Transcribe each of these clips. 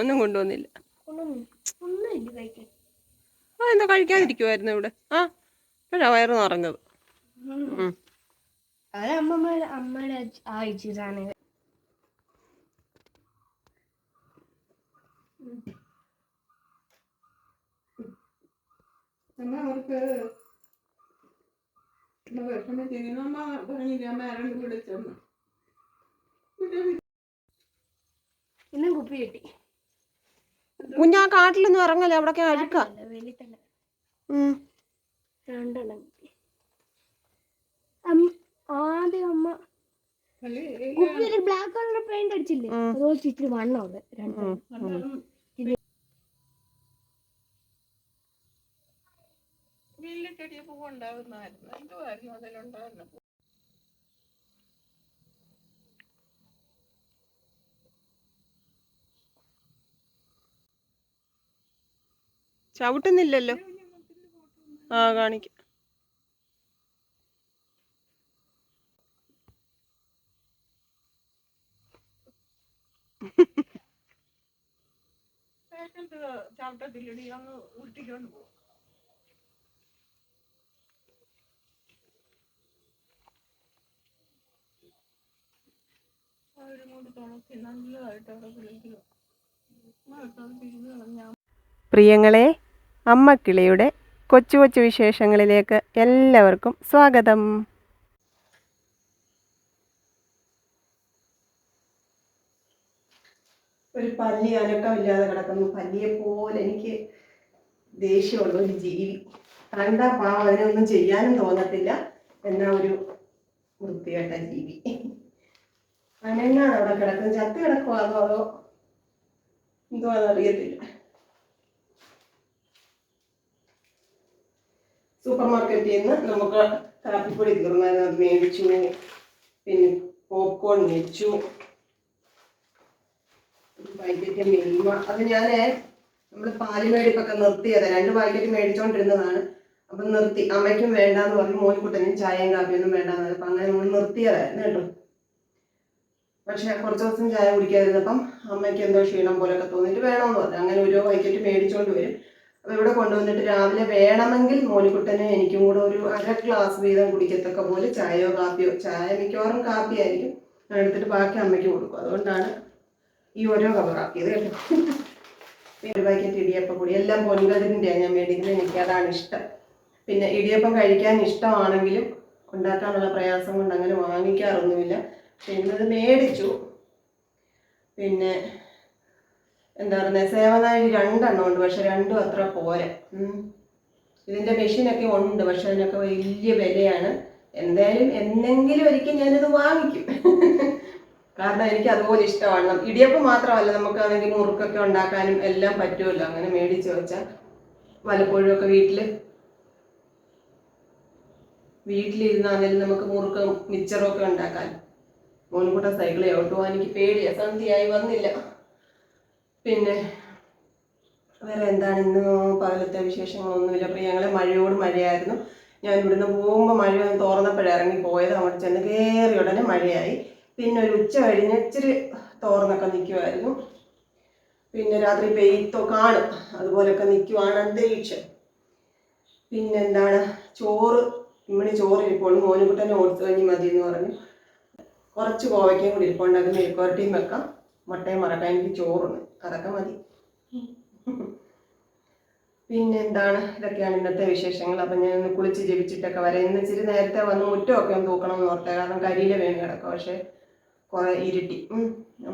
ഒന്നും കൊണ്ടുവന്നില്ല. ആ എന്താ കഴിക്കാതിരിക്കുമായിരുന്നു ഇവിടെ. ആ ഇപ്പോഴാ വയറ് നിറഞ്ഞത്. അവർക്ക് എന്നാ വിഷമം ചെയ്യുന്നു അമ്മ പറഞ്ഞില്ല അമ്മ ആരെങ്കിലും വിളിച്ചെന്ന്. ഇന്നും കുപ്പി കിട്ടി. കുഞ്ഞാ കാട്ടിലൊന്നും ഇറങ്ങല്ലേ അവിടൊക്കെ അഴുക്ക. രണ്ടെണ്ണം അമ്മ- ആദ്യം അമ്മ കുപ്പിയിൽ ബ്ലാക്ക് കളർ പെയിന്റ് അടിച്ചില്ലേ. അതുപോലെ ഇച്ചിരി രണ്ടെണ്ണം ചവിട്ടുന്നില്ലല്ലോ. ആ കാണിക്കാം. പ്രിയങ്ങളെ അമ്മക്കിളിയുടെ കൊച്ചു കൊച്ചു വിശേഷങ്ങളിലേക്ക് എല്ലാവർക്കും സ്വാഗതം. ഒരു പല്ലി അനക്കമില്ലാതെ കിടക്കുന്നു. പല്ലിയെ പോലെ എനിക്ക് ദേഷ്യമുള്ള ഒരു ജീവി കണ്ടാ പാവം അതിനൊന്നും ചെയ്യാനും തോന്നത്തില്ല. എന്നാ ഒരു വൃത്തികെട്ട ജീവി. അനങ്ങാണ് അവിടെ കിടക്കുന്നത് ചത്ത് കിടക്കുവാണോ അതോ എന്തോ അറിയത്തില്ല. സൂപ്പർ മാർക്കറ്റിൽ നിന്ന് നമുക്ക് കാപ്പിപ്പൊടി തീർന്നാലും അത് മേടിച്ചു. പിന്നെ പോപ്കോൺ മേടിച്ചു. പാക്കറ്റ് മിൽമ. അത് ഞാൻ നമ്മൾ പാൽ മേടിപ്പൊക്കെ നിർത്തിയത് രണ്ട് പാക്കറ്റ് മേടിച്ചോണ്ടിരുന്നതാണ്. അപ്പം നിർത്തി. അമ്മയ്ക്കും വേണ്ടാന്ന് പറഞ്ഞു. മോനിക്കുട്ടനും ചായയും കാപ്പിയൊന്നും വേണ്ടെന്ന് പറഞ്ഞു. അപ്പം അങ്ങനെ നമ്മൾ നിർത്തിയതായിരുന്നു കേട്ടോ. പക്ഷെ കുറച്ച് ദിവസം ചായ കുടിക്കാതിരുന്നപ്പം അമ്മയ്ക്ക് എന്തോ ക്ഷീണം പോലെയൊക്കെ തോന്നിയിട്ട് വേണമെന്ന് പറഞ്ഞു. അങ്ങനെ ഒരു പാക്കറ്റ് മേടിച്ചോണ്ട് വരും. ഇവിടെ കൊണ്ടുവന്നിട്ട് രാവിലെ വേണമെങ്കിൽ മോനിക്കുട്ടന് എനിക്കും കൂടെ ഒരു അര ഗ്ലാസ് വീതം കുടിക്കത്തക്ക പോലെ ചായയോ കാപ്പിയോ ചായ മിക്കവാറും കാപ്പിയായിരിക്കും ഞാൻ എടുത്തിട്ട് ബാക്കി അമ്മയ്ക്ക് കൊടുക്കും. അതുകൊണ്ടാണ് ഈ ഓരോ കവറാക്കിയത് പിന്നെ ഒരു പാക്കറ്റ് ഇടിയപ്പം കൂടി എല്ലാം പൊൻകതിരിന്റെയാണ് ഞാൻ മേടിക്കുന്നത്. എനിക്ക് അതാണ് ഇഷ്ടം. പിന്നെ ഇടിയപ്പം കഴിക്കാൻ ഇഷ്ടമാണെങ്കിലും ഉണ്ടാക്കാനുള്ള പ്രയാസം കൊണ്ട് അങ്ങനെ വാങ്ങിക്കാറൊന്നുമില്ല. പിന്നെ ഇന്നത് മേടിച്ചു. പിന്നെ എന്താ പറയുന്നത് സേവനാഴി രണ്ടെണ്ണം ഉണ്ട് പക്ഷെ രണ്ടും അത്ര പോരെ. ഇതിന്റെ മെഷീനൊക്കെ ഉണ്ട് പക്ഷെ അതിനൊക്കെ വലിയ വിലയാണ്. എന്തായാലും എന്തെങ്കിലും ഒരിക്കൽ ഞാനിത് വാങ്ങിക്കും. കാരണം എനിക്ക് അതുപോലെ ഇഷ്ടമാണ് ഇടിയപ്പം മാത്രമല്ല നമുക്ക് ആണെങ്കിൽ മുറുക്കൊക്കെ ഉണ്ടാക്കാനും എല്ലാം പറ്റുമല്ലോ. അങ്ങനെ മേടിച്ച് വെച്ചാൽ വല്ലപ്പോഴും ഒക്കെ വീട്ടിൽ വീട്ടിലിരുന്നാണെങ്കിലും നമുക്ക് മുറുക്കും മിച്ചറും ഒക്കെ ഉണ്ടാക്കാൻ. മോൻകൂട്ട സൈക്കിളെ ഓട്ടുവാൻ എനിക്ക് പേടിയാ. സന്ധ്യയായി വന്നില്ല. പിന്നെ വേറെ എന്താണ് ഇന്ന് പകലത്തെ വിശേഷങ്ങളൊന്നുമില്ല. പ്രിയങ്ങളെ മഴയോട് മഴയായിരുന്നു. ഞാൻ ഇവിടുന്ന് പോകുമ്പോൾ മഴ തോർന്നപ്പോഴേ ഇറങ്ങി പോയത്. അങ്ങോട്ട് ചെന്ന് കയറി ഉടനെ മഴയായി. പിന്നെ ഒരു ഉച്ച കഴിഞ്ഞ് ഇച്ചിരി തോർന്നൊക്കെ നിൽക്കുമായിരുന്നു പിന്നെ രാത്രി പെയ്ത്തോ കാണും അതുപോലൊക്കെ നിൽക്കുവാണ് അന്തരീക്ഷം. പിന്നെന്താണ്? ചോറ് ഇമ്മണി ചോറ് ഇരിപ്പുണ്ട് മോനുകുട്ടനെ ഓടിച്ചു കഴിഞ്ഞ് മതി എന്ന് പറഞ്ഞു. കുറച്ച് കോവയ്ക്കയും കൂടി ഇരിപ്പുണ്ട്. അത് മെഴുക്കുവരട്ടിയും വെക്കാം. മുട്ടയും മറക്കാൻ എനിക്ക് ചോറുണ്ട്. അതൊക്കെ മതി. പിന്നെ എന്താണ് ഇതൊക്കെയാണ് ഇന്നത്തെ വിശേഷങ്ങൾ. അപ്പം ഞാൻ കുളിച്ച് ജപിച്ചിട്ടൊക്കെ വരാം. ഇന്ന് ഇച്ചിരി നേരത്തെ വന്ന് മുറ്റമൊക്കെ ഒന്ന് തൂക്കണം എന്ന് ഓർത്തേ. കാരണം കരിയില വീണ് കിടക്കാം പക്ഷേ കുറേ ഇരുട്ടി.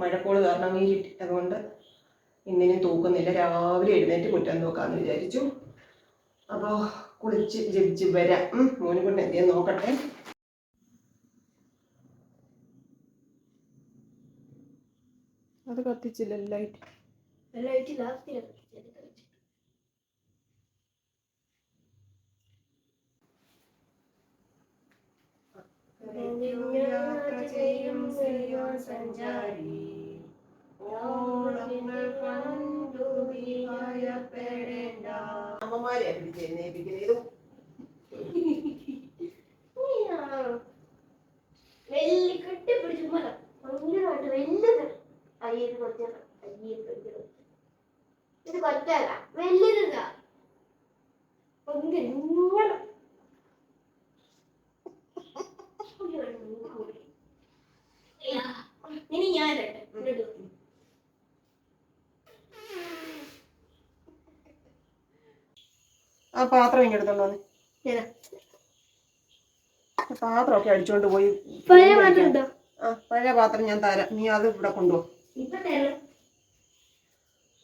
മഴക്കോൾ കാരണം ഇരുട്ടി. അതുകൊണ്ട് ഇന്നിനും തൂക്കുന്നില്ല. രാവിലെ എഴുന്നേറ്റ് മുറ്റം തൂക്കാമെന്ന് വിചാരിച്ചു. അപ്പോൾ കുളിച്ച് ജപിച്ച് വരാം. മോനുകൊണ്ട് എന്തെയ്യാൻ നോക്കട്ടെ. അത് കത്തിച്ചില്ല ലൈറ്റ്. ചെയ്യും സിയോൻ സഞ്ചാരി. ഓളങ്ങൾ കണ്ടു അമ്മമാരെ വെല്ലി മല ഭയങ്കരമായിട്ട് വലിയ അയ്യത് ഇത് കൊച്ചല്ല വലിയതാ ഇങ്ങനെ ഇനി ഞാൻ ഇടട്ടെ. ഇങ്ങോട്ട് ആ പാത്രം ഇങ്ങനെ എടുത്തോണ്ട് വന്നേ. ഒക്കെ അടിച്ചോണ്ട് പോയി പഴയ പാത്രം ഉണ്ടോ ആ പഴയ പാത്രം ഞാൻ തരാം. നീ അത് ഇവിടെ കൊണ്ടുപോകും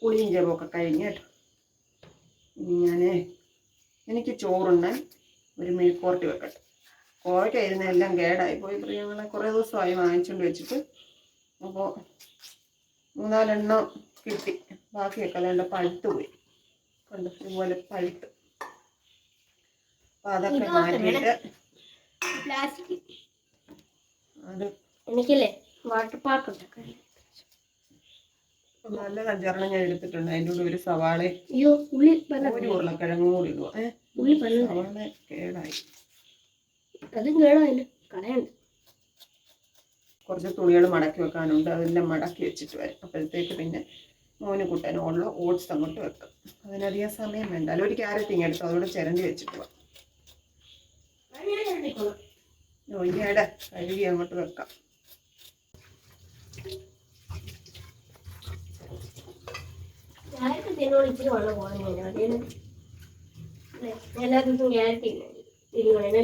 കുളിയും ജപമൊക്കെ കഴിഞ്ഞ് കേട്ടോ. ഇനി ഞാൻ എനിക്ക് ചോറുണ്ട് ഒരു മെഴുക്കോർട്ടി വെക്കട്ടെ. കോവയ്ക്കായിരുന്നു എല്ലാം കേടായി പോയി. പ്രിയങ്ങളെ കുറേ ദിവസമായി വാങ്ങിച്ചുകൊണ്ട് വെച്ചിട്ട്. അപ്പോൾ മൂന്നാലെണ്ണം കിട്ടി. ബാക്കിയൊക്കെ അല്ലാണ്ട് പഴുത്ത് പോയി. കണ്ടു? ഇതുപോലെ പഴുത്ത്. അപ്പം അതൊക്കെ മാറ്റിയിട്ട് അത് എനിക്കല്ലേ വാട്ടർ പാർക്ക് ഉണ്ടാക്കാൻ നല്ല അഞ്ചാറെണ്ണം ഞാൻ എടുത്തിട്ടുണ്ട്. അതിന്റെ കൂടെ ഒരു സവാള അയ്യോ ഉള്ളി ഒരു ഉരുളക്കിഴങ്ങും കൂടി ഇടുക ഏഹ് ഉള്ളി സവാള കേടായി. അതും കേടായില്ല കളയണ്ട. കുറച്ച് തുണികൾ മടക്കി വെക്കാനുണ്ട്. അതെല്ലാം മടക്കി വെച്ചിട്ട് വരും. അപ്പോഴത്തേക്ക് പിന്നെ മോന് കുട്ടനുള്ള ഓട്സ് അങ്ങോട്ട് വെക്കും. അതിനധികം സമയം വേണ്ട. അല്ല ഒരു ക്യാരറ്റ് ഇങ്ങനെ എടുത്തു. അതോടെ ചിരണ്ടി വെച്ചിട്ട് പോവാം കഴുകി അങ്ങോട്ട് വെക്കാം. ക്യാരറ്റ് തിന്നോട് ഇച്ചിരി വെള്ളം പോകണം അതിന് എല്ലാ ദിവസവും ക്യാരറ്റ് തിന്നു തിന്നണേ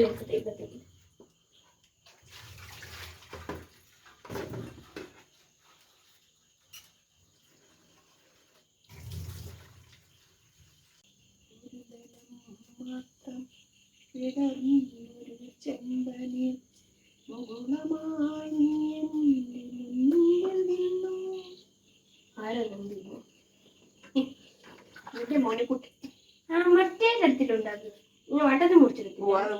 ചെമ്പനിൽ ആരോ തിന്നു എന്റെ മോനിക്കുട്ടി ആ മറ്റേ തരത്തിലുണ്ടാക്കി ഇനി വട്ടത്തിൽ മുറിച്ചെടുക്കും പോവാതെ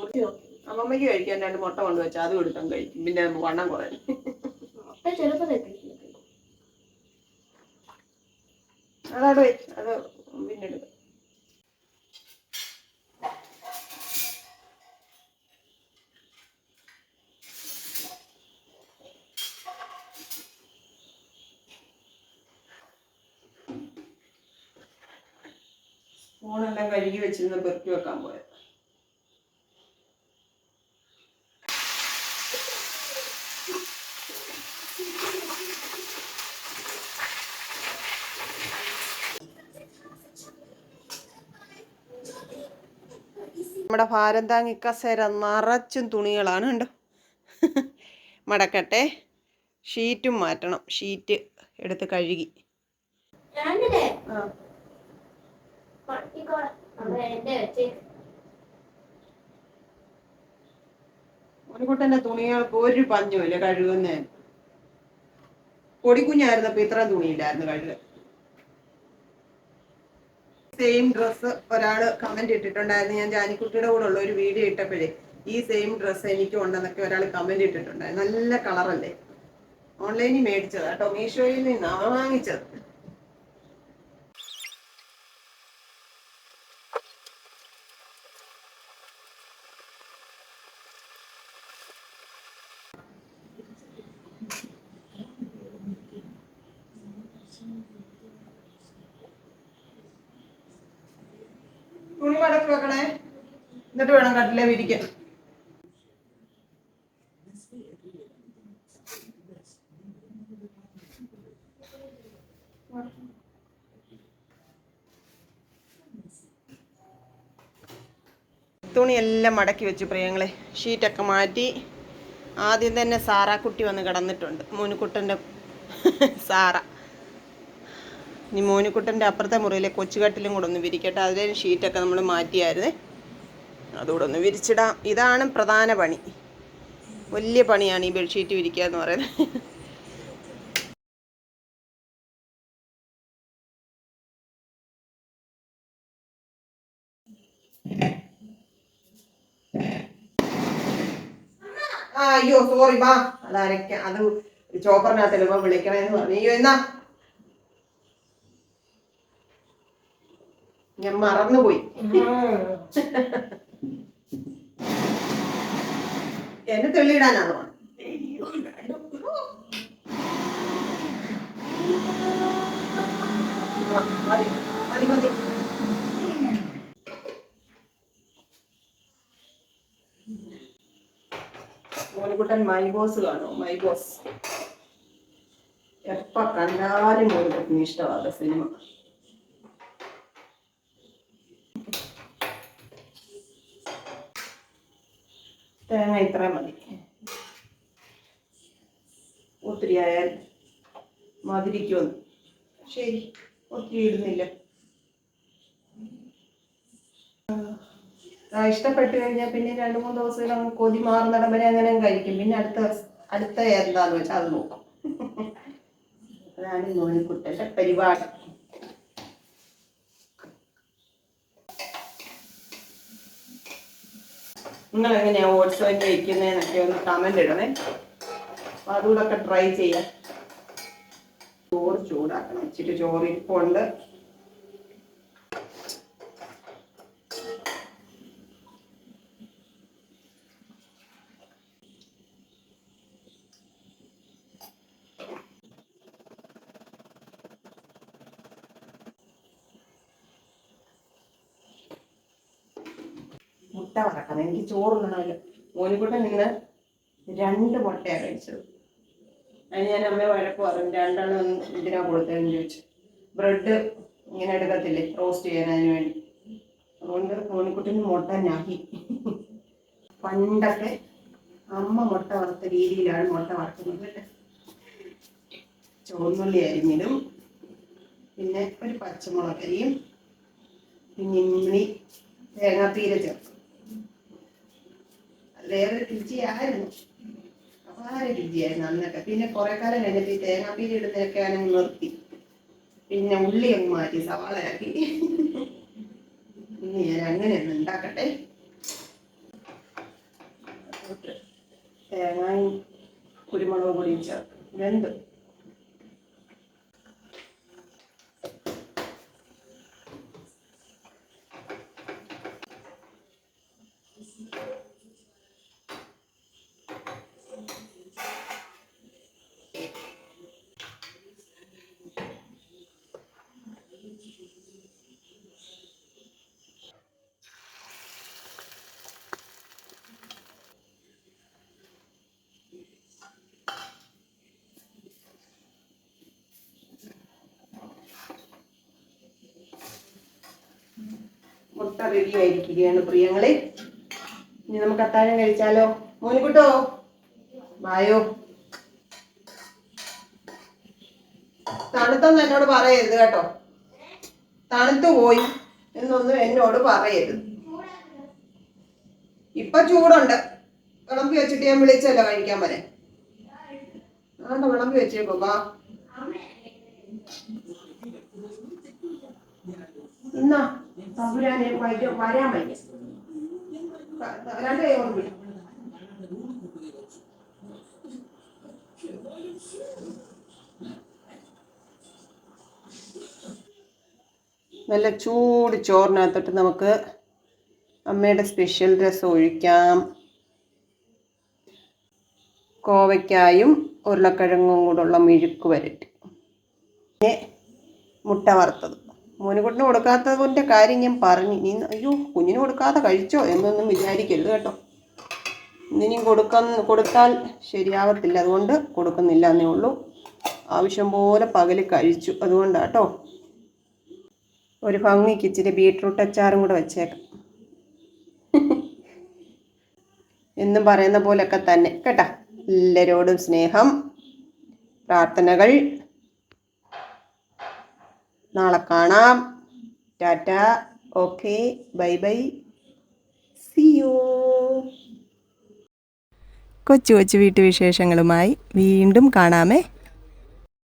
കഴിക്കാൻ രണ്ട് മുട്ട കൊണ്ടുവച്ചാൽ അതും എടുക്കാൻ കഴിക്കും. പിന്നെ വണ്ണം കുറയും. മുട്ട ചെറുപ്പത്തിൽ കഴിക്കുന്നത് അതവിടെ വെച്ച് അത് പിന്നെ എടുക്കാം. സ്പൂണെല്ലാം കഴുകി വെച്ചിരുന്ന പെറുക്കി വെക്കാൻ പോയത് നമ്മുടെ ഭാരം താങ്ങി കസേര നിറച്ചും തുണികളാണ് കണ്ടോ? മടക്കട്ടെ. ഷീറ്റും മാറ്റണം. ഷീറ്റ് എടുത്ത് കഴുകി. മണിക്കുട്ടന്റെ തുണികൾക്ക് ഒരു പഞ്ഞുമില്ല കഴുകുന്നേ പൊടിക്കുഞ്ഞായിരുന്നപ്പോ ഇത്രയും തുണിയില്ലായിരുന്നു കഴുകാൻ. സെയിം ഡ്രസ്സ് ഒരാൾ കമന്റ് ഇട്ടിട്ടുണ്ടായിരുന്നു. ഞാൻ ജാനിക്കുട്ടിയുടെ കൂടെ ഉള്ള ഒരു വീഡിയോ ഇട്ടപ്പോഴേ ഈ സെയിം ഡ്രസ്സ് എനിക്കും ഉണ്ടെന്നൊക്കെ ഒരാൾ കമന്റ് ഇട്ടിട്ടുണ്ടായിരുന്നു. നല്ല കളറല്ലേ ഓൺലൈനിൽ മേടിച്ചത് കേട്ടോ. മീഷോയിൽ നിന്നാണ് വാങ്ങിച്ചത്. മടക്കി വെക്കണേ. എന്നിട്ട് വേണം കട്ടിലേ വിരിക്കാൻ. തുണിയെല്ലാം മടക്കി വെച്ചു പ്രിയങ്ങളെ. ഷീറ്റൊക്കെ മാറ്റി ആദ്യം തന്നെ സാറാക്കുട്ടി വന്ന് കിടന്നിട്ടുണ്ട്. മുനുക്കുട്ടന്റെ സാറ. ഇനി മോനിക്കുട്ടന്റെ അപ്പുറത്തെ മുറിയിലെ കൊച്ചുകട്ടിലും കൂടെ ഒന്ന് വിരിക്കട്ടെ. അതിലെ ഷീറ്റൊക്കെ നമ്മൾ മാറ്റിയായിരുന്നേ. അതുകൂടെ ഒന്ന് വിരിച്ചിടാം. ഇതാണ് പ്രധാന പണി. വലിയ പണിയാണ് ഈ ബെഡ്ഷീറ്റ് വിരിക്കുക എന്ന് പറയുന്നത്. അയ്യോ സോറി ബാ. അത് അരയ്ക്ക അത് ചോപ്പറിനകത്ത് വിളിക്കണേന്ന് പറഞ്ഞു. അയ്യോ എന്നാ? ഞാൻ മറന്നുപോയി. എന്നെ തെളിയിടാനാണോ മതി മൈ മൈബോസ് കാണോ മൈബോസ് എപ്പ കണ്ടാലും മോനിക്കുട്ടന് ഇഷ്ടമാണ് സിനിമ. തേങ്ങ ഇത്ര മതി. ഒത്തിരി ആയാൽ മധുരിക്കുമെന്ന് ശരി ഒത്തിരി ഇടുന്നില്ല. ഇഷ്ടപ്പെട്ട് കഴിഞ്ഞാൽ പിന്നെ രണ്ട് മൂന്ന് ദിവസം നമ്മൾ കൊതി മാറുന്നിടം വരെ അങ്ങനെ കഴിക്കും. പിന്നെ അടുത്ത അടുത്ത എന്താന്ന് വെച്ചാൽ അത് നോക്കും. അതാണ് മോനിക്കുട്ടന്റെ പരിപാടി. നിങ്ങൾ എങ്ങനെയാ ഓട്സ് ഒക്കെ വയ്ക്കുന്നതെന്നൊക്കെ ഒന്ന് കമന്റ് ഇടണേ. അപ്പൊ അതുകൂടെ ട്രൈ ചെയ്യാം. ചോറ് ചൂടാക്കണം. ഇച്ചിരി ചോറ് ഇരിപ്പുണ്ട്. മുട്ട വറക്കണം. എനിക്ക് ചോറുണ്ണണമല്ലോ മോനിക്കുട്ടൻ ഇന്ന് രണ്ട് മുട്ടയാണ് കഴിച്ചത്. അതിന് ഞാൻ അമ്മയെ വഴക്ക് പറഞ്ഞു രണ്ടെണ്ണം ഇതിനാ കൊടുത്തതെന്ന് ചോദിച്ചു. ബ്രെഡ് ഇങ്ങനെ എടുക്കത്തില്ലേ റോസ്റ്റ് ചെയ്യാൻ അതിന് വേണ്ടി. അതുകൊണ്ട് മോനിക്കുട്ടിന് മുട്ട ഞാഹി. പണ്ടൊക്കെ അമ്മ മുട്ട വറുത്ത രീതിയിലാണ് മുട്ട വറുക്കുന്നത് ചുവന്നുള്ളി അരിഞ്ഞിടും. പിന്നെ ഒരു പച്ചമുളക് അരിയും പിന്നെ ഇമ്മിണി തേങ്ങാപ്പീര ചേർക്കും. വേറെ രുചിയായിരുന്നു. അപാര രുചിയായിരുന്നു അന്നൊക്കെ. പിന്നെ കുറെ കാലം കഴിഞ്ഞിട്ട് ഈ തേങ്ങാപ്പീരി ഇടുന്നതൊക്കെ ആണെങ്കിൽ നിർത്തി. പിന്നെ ഉള്ളി അങ്ങ് മാറ്റി സവാളയാക്കി ഇനി ഞാൻ അങ്ങനെ ഒന്ന് ഉണ്ടാക്കട്ടെ. തേങ്ങയും കുരുമുളക് പൊടിയും ചേർക്കും രണ്ട് മുട്ട റെഡി ആയിരിക്കുകയാണ് പ്രിയങ്ങളെ. ഇനി നമുക്ക് അത്താഴം കഴിച്ചാലോ? മോനിക്കുട്ടോ വായോ. തണുത്തൊന്നും എന്നോട് പറയരുത് കേട്ടോ. തണുത്തു പോയി എന്നൊന്നും എന്നോട് പറയരുത്. ഇപ്പൊ ചൂടുണ്ട്. വിളമ്പി വെച്ചിട്ട് ഞാൻ വിളിച്ചല്ലോ കഴിക്കാൻ വരെ. ആണ്ട വിളമ്പി വെച്ചേക്കോ ബാ എന്നാ. തമ്പുരാനെ വൈകി വരാൻ വയ്യ. ക- രണ്ട് കൈ ഓർമ്മ നല്ല ചൂട് ചോറിനകത്തോട്ട് നമുക്ക് അമ്മയുടെ സ്പെഷ്യൽ രസം ഒഴിക്കാം. കോവയ്ക്കായും ഉരുളക്കിഴങ്ങും കൂടെയുള്ള മെഴുക്ക് വരട്ടി. പിന്നെ മുട്ട വറുത്തത്. മോനുകുട്ടിന് കൊടുക്കാത്തതിന്റെ കാര്യം ഞാൻ പറഞ്ഞു. നീ അയ്യോ കുഞ്ഞിന് കൊടുക്കാതെ കഴിച്ചോ എന്നൊന്നും വിചാരിക്കരുത് കേട്ടോ. ഇനിയും കൊടുക്കുന്ന കൊടുത്താൽ ശരിയാവത്തില്ല. അതുകൊണ്ട് കൊടുക്കുന്നില്ല എന്നേ ഉള്ളൂ. ആവശ്യം പോലെ പകൽ കഴിച്ചു. അതുകൊണ്ടാണ് കേട്ടോ ഒരു ഭംഗിക്ക് ഇച്ചിരി ബീട്രൂട്ട് അച്ചാറും കൂടെ വെച്ചേക്കാം. എന്നും പറയുന്ന പോലെയൊക്കെ തന്നെ. കേട്ടാ? എല്ലാവരോടും സ്നേഹം പ്രാർത്ഥനകൾ. നാളെ കാണാം. Tata. Okay. Bye bye. See you കൊച്ചു കൊച്ചു വീട്ടുവിശേഷങ്ങളുമായി വീണ്ടും കാണാമേ.